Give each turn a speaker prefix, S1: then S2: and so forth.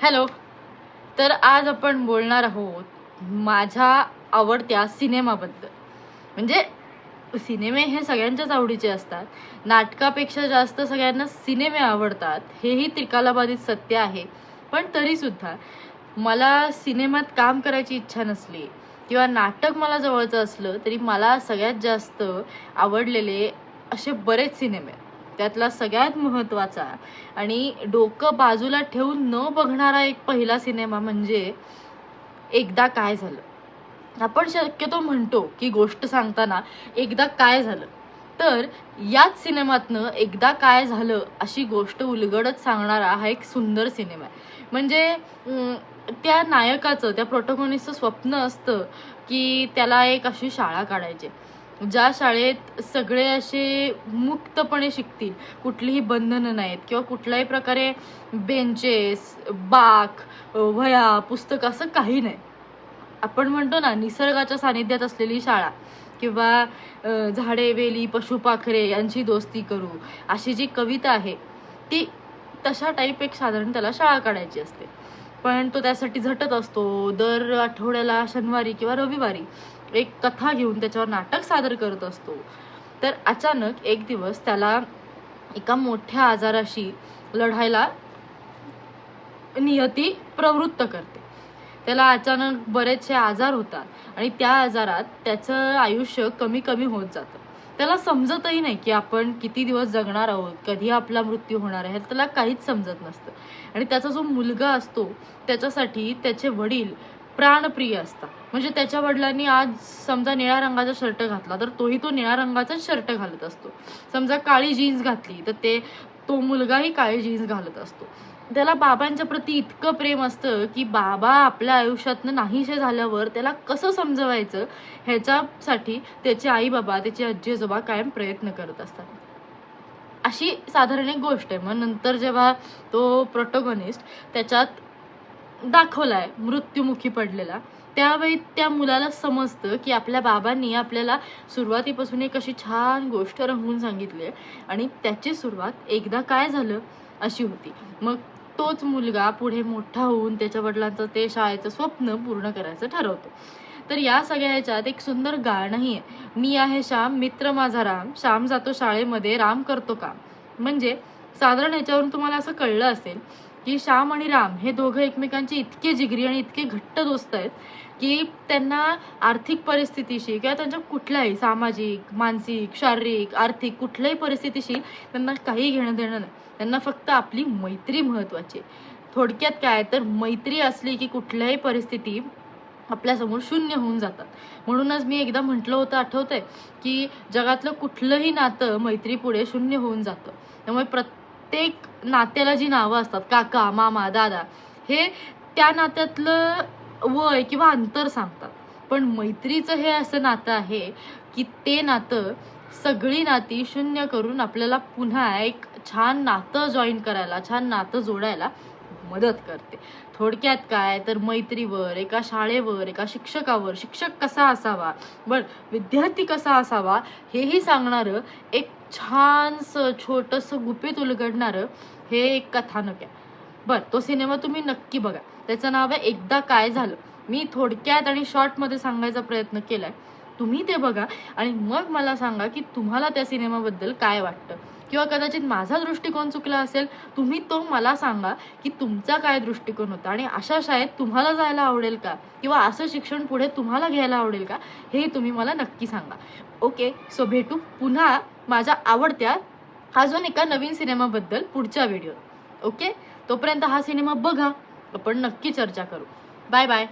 S1: Hello. तर आज आपण बोलणार आहोत माझ्या आवडत्या सिनेमाबद्दल. म्हणजे सिनेमे हे सगळ्यांच्याच आवडीचे असतात. नाटकापेक्षा जास्त सगळ्यांना सिनेमे आवडतात. हेही त्रिकालाबाधित सत्य आहे. पण तरीसुद्धा मला सिनेमात काम करायची इच्छा नसली किंवा नाटक मला जवळचं असलं तरी मला सगळ्यात जास्त आवडलेले असे बरेच सिनेमे. आहेत. त्यातला सगळ्यात महत्त्वाचा आणि डोकं बाजूला ठेवून न बघणारा एक पहिला सिनेमा म्हणजे एकदा काय झालं. आपण शक्यतो म्हणतो की गोष्ट सांगताना एकदा काय झालं. तर याच सिनेमातनं एकदा काय झालं अशी गोष्ट उलगडत सांगणारा हा एक सुंदर सिनेमा आहे. म्हणजे त्या नायकाचं त्या प्रोटोगॉनिस्टचं स्वप्न असतं की त्याला एक अशी शाळा काढायची ज्या शाळेत सगळे असे मुक्तपणे शिकतील कुठलीही बंधनं नाहीत किंवा कुठल्याही प्रकारे बेंचेस बाक वह्या पुस्तक असं काही नाही. आपण म्हणतो ना निसर्गाच्या सानिध्यात असलेली शाळा किंवा झाडे वेली पशुपाखरे यांची दोस्ती करू अशी जी कविता आहे ती तशा टाईप एक साधारण त्याला शाळा काढायची असते. पण तो त्यासाठी झटत असतो. दर आठवड्याला शनिवारी किंवा रविवारी एक कथा घेऊन त्याच्यावर नाटक सादर करत असतो. तर अचानक एक दिवस त्याला एका मोठ्या आजाराशी लढायला नियती प्रवृत्त करते. त्याला अचानक बरेचसे आजार होतात आणि त्या आजारात त्याचं आयुष्य कमी कमी होत जातं. त्याला समजतही नाही की आपण किती दिवस जगणार आहोत कधी आपला मृत्यू होणार आहे त्याला काहीच समजत नसतं. आणि त्याचा जो मुलगा असतो त्याच्यासाठी त्याचे वडील प्राणप्रिय असतात. म्हणजे त्याच्या वडिलांनी आज समजा निळ्या रंगाचा शर्ट घातला तर तोही तो निळ्या रंगाचाच शर्ट घालत असतो. समजा काळी जीन्स घातली तर ते तो मुलगाही काळी जीन्स घालत असतो. त्याला बाबांच्या प्रती इतकं प्रेम असतं की बाबा आपल्या आयुष्यातनं नाहीसे झाल्यावर त्याला कसं समजवायचं? ह्याच्यासाठी त्याचे आई बाबा त्याचे आजी आजोबा कायम प्रयत्न करत असतात. अशी साधारण एक गोष्ट आहे. मग नंतर जेव्हा तो प्रोटोगॉनिस्ट त्याच्यात दाखवलाय मृत्युमुखी पडलेला. त्यावेळी त्या मुलाला समजतं की आपल्या बाबांनी आपल्याला सुरुवातीपासून एक अशी छान गोष्ट रंगवून सांगितली आहे आणि त्याची सुरुवात एकदा काय झालं अशी होती. मग तोच मुलगा पुढे मोठा होऊन त्याच्या वडिलांचं ते शाळेचं स्वप्न पूर्ण करायचं ठरवतो. तर या सगळ्या ह्याच्यात एक सुंदर गाणंही आहे. मी आहे श्याम मित्र माझा राम. श्याम जातो शाळेमध्ये राम करतो काम. म्हणजे साधारण ह्याच्यावरून तुम्हाला असं कळलं असेल की श्याम आणि राम हे दोघं एकमेकांचे इतके जिगरी आणि इतके घट्ट दोस्त आहेत की त्यांना आर्थिक परिस्थितीशी किंवा त्यांच्या कुठल्याही सामाजिक मानसिक शारीरिक आर्थिक कुठल्याही परिस्थितीशी त्यांना काही घेणं देणं नाही. त्यांना फक्त आपली मैत्री महत्वाची थोडक्यात काय तर मैत्री असली की कुठल्याही परिस्थिती आपल्यासमोर शून्य होऊन जातात. म्हणूनच मी एकदा म्हटलं होतं आठवतंय की जगातलं कुठलंही नातं मैत्रीपुढे शून्य होऊन जातं. त्यामुळे प्रत्येक प्रत्येक नात्याला जी नावं असतात काका मामा दादा हे त्या नात्यातलं वय किंवा अंतर सांगतात. पण मैत्रीचं हे असं नातं आहे की ते नातं सगळी नाती शून्य करून आपल्याला पुन्हा एक छान नातं जॉईन करायला छान नातं जोडायला मदत करते. थोडक्यात काय? तर मैत्रीवर एका शाळेवर एका शिक्षकावर शिक्षक कसा असावा? बर विद्यार्थी कसा असावा? हेही सांगणारं एक छानसं छोटंसं गुपित उलगडणारं हे एक कथानक आहे. बर तो सिनेमा तुम्ही नक्की बघा. त्याचं नाव आहे एकदा काय झालं. मी थोडक्यात आणि शॉर्टमध्ये सांगायचा प्रयत्न केलाय. तुम्ही ते बघा आणि मग मला सांगा की तुम्हाला त्या सिनेमाबद्दल काय वाटतं? किंवा कदाचित माझा दृष्टिकोन चुकला असेल तुम्ही तो मला सांगा की तुमचा काय दृष्टिकोन होता आणि अशा शाळेत तुम्हाला जायला आवडेल का? किंवा असं शिक्षण पुढे तुम्हाला घ्यायला आवडेल का? हे तुम्ही मला नक्की सांगा. ओके सो भेटू पुन्हा माझ्या आवडत्या अजून एका नवीन सिनेमाबद्दल पुढच्या व्हिडिओ ओके तोपर्यंत हा सिनेमा बघा. आपण नक्की चर्चा करू. Bye bye